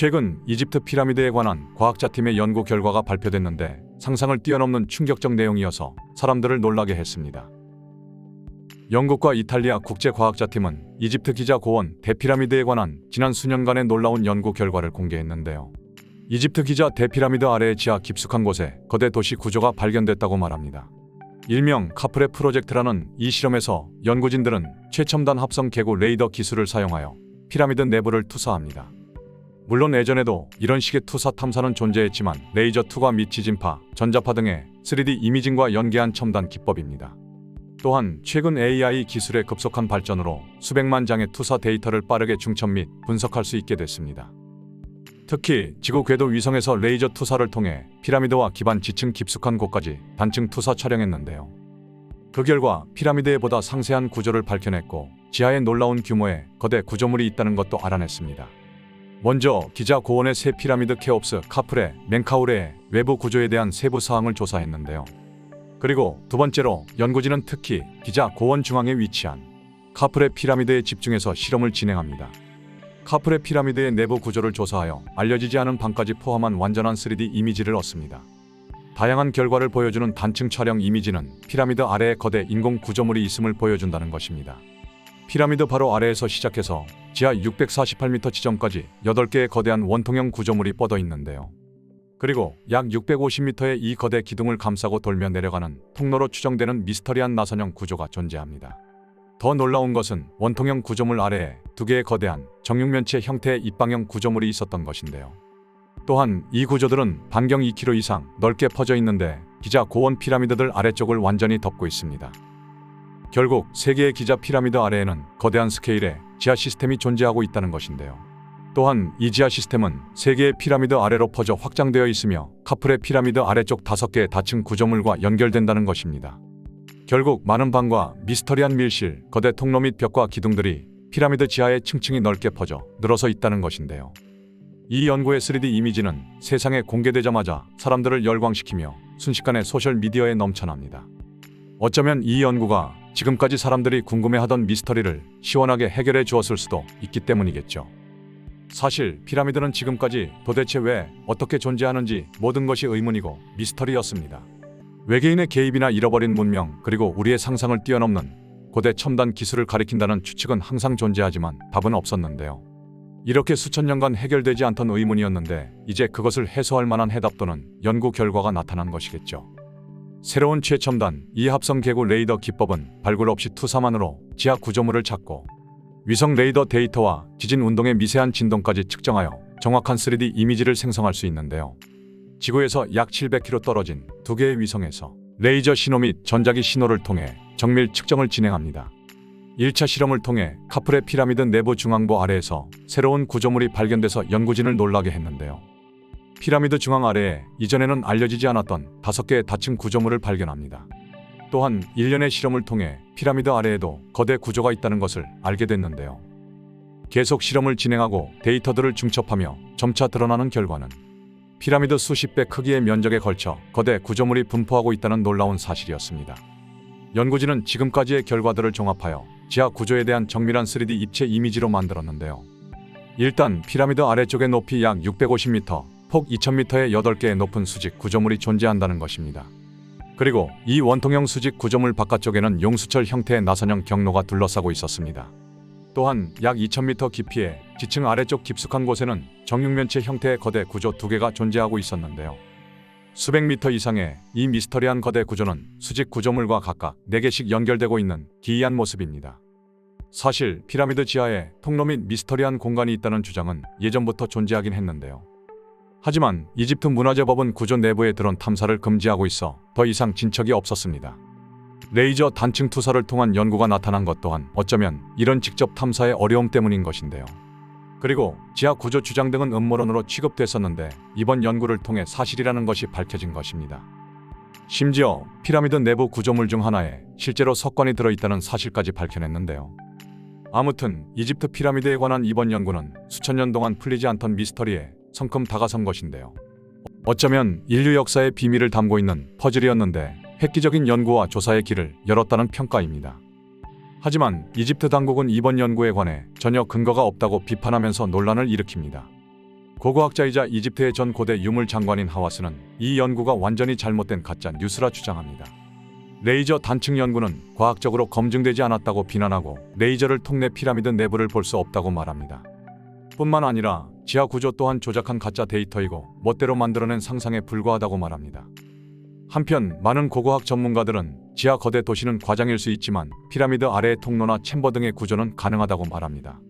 최근 이집트 피라미드에 관한 과학자팀의 연구 결과가 발표됐는데 상상을 뛰어넘는 충격적 내용이어서 사람들을 놀라게 했습니다. 영국과 이탈리아 국제과학자팀은 이집트 기자 고원 대피라미드에 관한 지난 수년간의 놀라운 연구 결과를 공개했는데요. 이집트 기자 대피라미드 아래의 지하 깊숙한 곳에 거대 도시 구조가 발견됐다고 말합니다. 일명 카프레 프로젝트라는 이 실험에서 연구진들은 최첨단 합성 계구 레이더 기술을 사용하여 피라미드 내부를 투사합니다. 물론 예전에도 이런 식의 투사 탐사는 존재했지만 레이저 투과 및 지진파, 전자파 등의 3D 이미징과 연계한 첨단 기법입니다. 또한 최근 AI 기술의 급속한 발전으로 수백만 장의 투사 데이터를 빠르게 중첩 및 분석할 수 있게 됐습니다. 특히 지구 궤도 위성에서 레이저 투사를 통해 피라미드와 기반 지층 깊숙한 곳까지 단층 투사 촬영했는데요. 그 결과 피라미드에 보다 상세한 구조를 밝혀냈고 지하에 놀라운 규모의 거대 구조물이 있다는 것도 알아냈습니다. 먼저 기자 고원의 새 피라미드 케옵스 카프레, 멘카우레의 외부 구조에 대한 세부 사항을 조사했는데요. 그리고 두 번째로 연구진은 특히 기자 고원 중앙에 위치한 카프레 피라미드에 집중해서 실험을 진행합니다. 카프레 피라미드의 내부 구조를 조사하여 알려지지 않은 방까지 포함한 완전한 3D 이미지를 얻습니다. 다양한 결과를 보여주는 단층 촬영 이미지는 피라미드 아래에 거대 인공 구조물이 있음을 보여준다는 것입니다. 피라미드 바로 아래에서 시작해서 지하 648m 지점까지 8개의 거대한 원통형 구조물이 뻗어 있는데요. 그리고 약 650m의 이 거대 기둥을 감싸고 돌며 내려가는 통로로 추정되는 미스터리한 나선형 구조가 존재합니다. 더 놀라운 것은 원통형 구조물 아래에 두 개의 거대한 정육면체 형태의 입방형 구조물이 있었던 것인데요. 또한 이 구조들은 반경 2km 이상 넓게 퍼져 있는데 기자 고원 피라미드들 아래쪽을 완전히 덮고 있습니다. 결국 세 개의 기자 피라미드 아래에는 거대한 스케일의 지하 시스템이 존재하고 있다는 것인데요. 또한 이 지하 시스템은 세 개의 피라미드 아래로 퍼져 확장되어 있으며 카프레 피라미드 아래쪽 다섯 개의 다층 구조물과 연결된다는 것입니다. 결국 많은 방과 미스터리한 밀실, 거대 통로 및 벽과 기둥들이 피라미드 지하에 층층이 넓게 퍼져 늘어서 있다는 것인데요. 이 연구의 3D 이미지는 세상에 공개되자마자 사람들을 열광시키며 순식간에 소셜 미디어에 넘쳐납니다. 어쩌면 이 연구가 지금까지 사람들이 궁금해하던 미스터리를 시원하게 해결해 주었을 수도 있기 때문이겠죠. 사실 피라미드는 지금까지 도대체 왜 어떻게 존재하는지 모든 것이 의문이고 미스터리였습니다. 외계인의 개입이나 잃어버린 문명 그리고 우리의 상상을 뛰어넘는 고대 첨단 기술을 가리킨다는 추측은 항상 존재하지만 답은 없었는데요. 이렇게 수천 년간 해결되지 않던 의문이었는데 이제 그것을 해소할 만한 해답 또는 연구 결과가 나타난 것이겠죠. 새로운 최첨단 이합성 계구 레이더 기법은 발굴 없이 투사만으로 지하 구조물을 찾고 위성 레이더 데이터와 지진 운동의 미세한 진동까지 측정하여 정확한 3D 이미지를 생성할 수 있는데요. 지구에서 약 700km 떨어진 두 개의 위성에서 레이저 신호 및 전자기 신호를 통해 정밀 측정을 진행합니다. 1차 실험을 통해 카프레 피라미드 내부 중앙부 아래에서 새로운 구조물이 발견돼서 연구진을 놀라게 했는데요. 피라미드 중앙 아래에 이전에는 알려지지 않았던 다섯 개의 다층 구조물을 발견합니다. 또한 1년의 실험을 통해 피라미드 아래에도 거대 구조가 있다는 것을 알게 됐는데요. 계속 실험을 진행하고 데이터들을 중첩하며 점차 드러나는 결과는 피라미드 수십 배 크기의 면적에 걸쳐 거대 구조물이 분포하고 있다는 놀라운 사실이었습니다. 연구진은 지금까지의 결과들을 종합하여 지하 구조에 대한 정밀한 3D 입체 이미지로 만들었는데요. 일단 피라미드 아래쪽의 높이 약 650m, 폭 2000m의 8개의 높은 수직 구조물이 존재한다는 것입니다. 그리고 이 원통형 수직 구조물 바깥쪽에는 용수철 형태의 나선형 경로가 둘러싸고 있었습니다. 또한 약 2000m 깊이의 지층 아래쪽 깊숙한 곳에는 정육면체 형태의 거대 구조 두 개가 존재하고 있었는데요. 수백 미터 이상의 이 미스터리한 거대 구조는 수직 구조물과 각각 4개씩 연결되고 있는 기이한 모습입니다. 사실 피라미드 지하에 통로 및 미스터리한 공간이 있다는 주장은 예전부터 존재하긴 했는데요. 하지만 이집트 문화재법은 구조 내부에 들어온 탐사를 금지하고 있어 더 이상 진척이 없었습니다. 레이저 단층 투사를 통한 연구가 나타난 것 또한 어쩌면 이런 직접 탐사의 어려움 때문인 것인데요. 그리고 지하 구조 주장 등은 음모론으로 취급됐었는데 이번 연구를 통해 사실이라는 것이 밝혀진 것입니다. 심지어 피라미드 내부 구조물 중 하나에 실제로 석관이 들어있다는 사실까지 밝혀냈는데요. 아무튼 이집트 피라미드에 관한 이번 연구는 수천 년 동안 풀리지 않던 미스터리에 성큼 다가선 것인데요. 어쩌면 인류 역사의 비밀을 담고 있는 퍼즐이었는데 획기적인 연구와 조사의 길을 열었다는 평가입니다. 하지만 이집트 당국은 이번 연구에 관해 전혀 근거가 없다고 비판하면서 논란을 일으킵니다. 고고학자이자 이집트의 전 고대 유물 장관인 하와스는 이 연구가 완전히 잘못된 가짜 뉴스라 주장합니다. 레이저 단층 연구는 과학적으로 검증되지 않았다고 비난하고 레이저를 통해 피라미드 내부를 볼 수 없다고 말합니다. 뿐만 아니라 지하 구조 또한 조작한 가짜 데이터이고 멋대로 만들어낸 상상에 불과하다고 말합니다. 한편 많은 고고학 전문가들은 지하 거대 도시는 과장일 수 있지만 피라미드 아래의 통로나 챔버 등의 구조는 가능하다고 말합니다.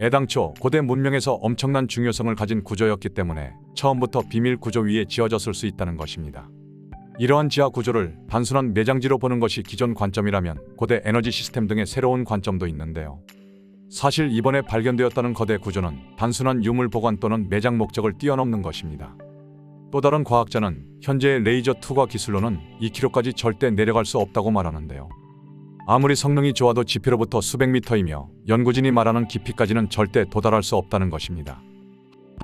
애당초 고대 문명에서 엄청난 중요성을 가진 구조였기 때문에 처음부터 비밀 구조 위에 지어졌을 수 있다는 것입니다. 이러한 지하 구조를 단순한 매장지로 보는 것이 기존 관점이라면 고대 에너지 시스템 등의 새로운 관점도 있는데요. 사실 이번에 발견되었다는 거대 구조는 단순한 유물 보관 또는 매장 목적을 뛰어넘는 것입니다. 또 다른 과학자는 현재의 레이저 투과 기술로는 2km까지 절대 내려갈 수 없다고 말하는데요. 아무리 성능이 좋아도 지표로부터 수백 미터이며 연구진이 말하는 깊이까지는 절대 도달할 수 없다는 것입니다.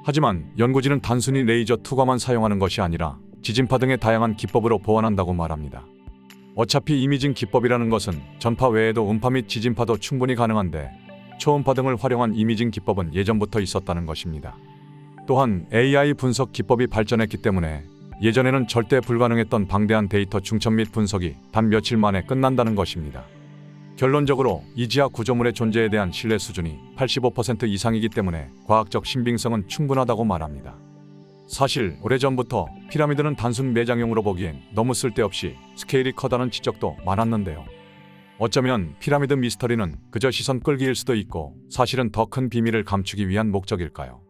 하지만 연구진은 단순히 레이저 투과만 사용하는 것이 아니라 지진파 등의 다양한 기법으로 보완한다고 말합니다. 어차피 이미징 기법이라는 것은 전파 외에도 음파 및 지진파도 충분히 가능한데 초음파 등을 활용한 이미징 기법은 예전부터 있었다는 것입니다. 또한 AI 분석 기법이 발전했기 때문에 예전에는 절대 불가능했던 방대한 데이터 중첩 및 분석이 단 며칠 만에 끝난다는 것입니다. 결론적으로 이 지하 구조물의 존재에 대한 신뢰 수준이 85% 이상이기 때문에 과학적 신빙성은 충분하다고 말합니다. 사실 오래전부터 피라미드는 단순 매장용으로 보기엔 너무 쓸데없이 스케일이 커다는 지적도 많았는데요. 어쩌면 피라미드 미스터리는 그저 시선 끌기일 수도 있고 사실은 더 큰 비밀을 감추기 위한 목적일까요?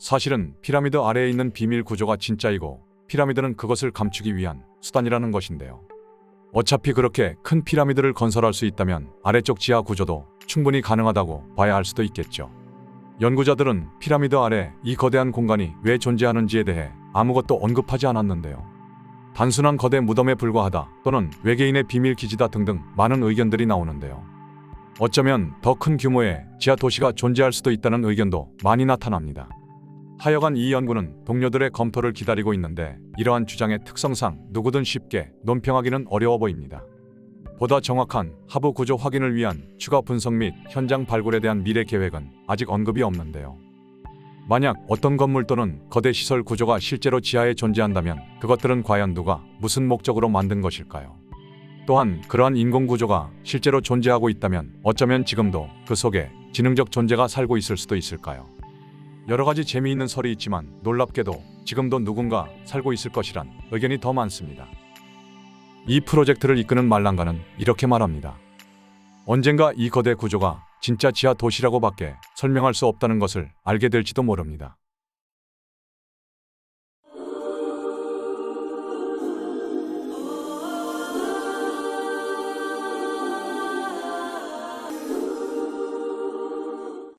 사실은 피라미드 아래에 있는 비밀 구조가 진짜이고 피라미드는 그것을 감추기 위한 수단이라는 것인데요. 어차피 그렇게 큰 피라미드를 건설할 수 있다면 아래쪽 지하 구조도 충분히 가능하다고 봐야 할 수도 있겠죠. 연구자들은 피라미드 아래 이 거대한 공간이 왜 존재하는지에 대해 아무것도 언급하지 않았는데요. 단순한 거대 무덤에 불과하다 또는 외계인의 비밀 기지다 등등 많은 의견들이 나오는데요. 어쩌면 더 큰 규모의 지하 도시가 존재할 수도 있다는 의견도 많이 나타납니다. 하여간 이 연구는 동료들의 검토를 기다리고 있는데 이러한 주장의 특성상 누구든 쉽게 논평하기는 어려워 보입니다. 보다 정확한 하부 구조 확인을 위한 추가 분석 및 현장 발굴에 대한 미래 계획은 아직 언급이 없는데요. 만약 어떤 건물 또는 거대 시설 구조가 실제로 지하에 존재한다면 그것들은 과연 누가 무슨 목적으로 만든 것일까요? 또한 그러한 인공 구조가 실제로 존재하고 있다면 어쩌면 지금도 그 속에 지능적 존재가 살고 있을 수도 있을까요? 여러 가지 재미있는 설이 있지만 놀랍게도 지금도 누군가 살고 있을 것이란 의견이 더 많습니다. 이 프로젝트를 이끄는 말랑가는 이렇게 말합니다. 언젠가 이 거대 구조가 진짜 지하 도시라고밖에 설명할 수 없다는 것을 알게 될지도 모릅니다.